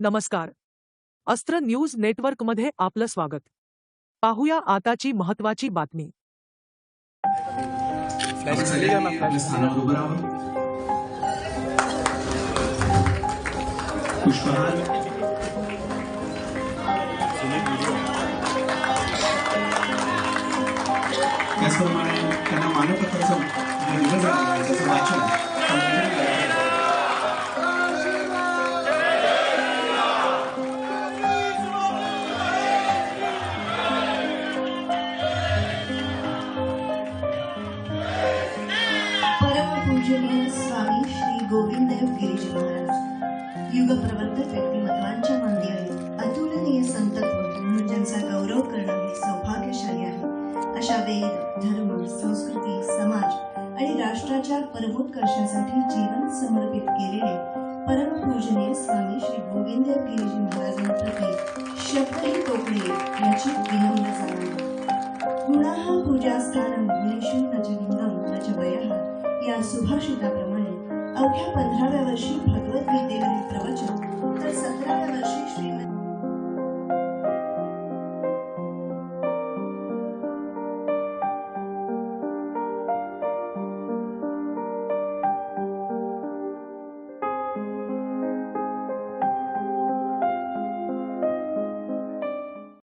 नमस्कार. अस्त्र न्यूज नेटवर्कमध्ये आपलं स्वागत. पाहूया आताची महत्वाची बातमी. त्याचप्रमाणे त्यांना मानपत्राचं वाचन पूजनीय स्वामी श्री गोविंददेव गिरीजी महाराज. युगप्रवर्तक व्यक्तिमत्वांच्या मांदी आहेत. अतुलनीय संतत्व म्हणून ज्यांचा गौरव करणं हे सौभाग्यशाली आहे अशा वेद धर्म संस्कृती समाज आणि राष्ट्राच्या परमोत्कर्षासाठी जीवन समर्पित केलेले परमपूजनीय स्वामी श्री गोविंददेव गिरीजी महाराजांप्रती शब्दही टोकले याची विनम्र जाणीव गुणाः पूजास्थानं गुणेषु न या सुभाषिताप्रमाणे अवघ्या पंधराव्या वर्षी भगवद्गीतेवरील प्रवचन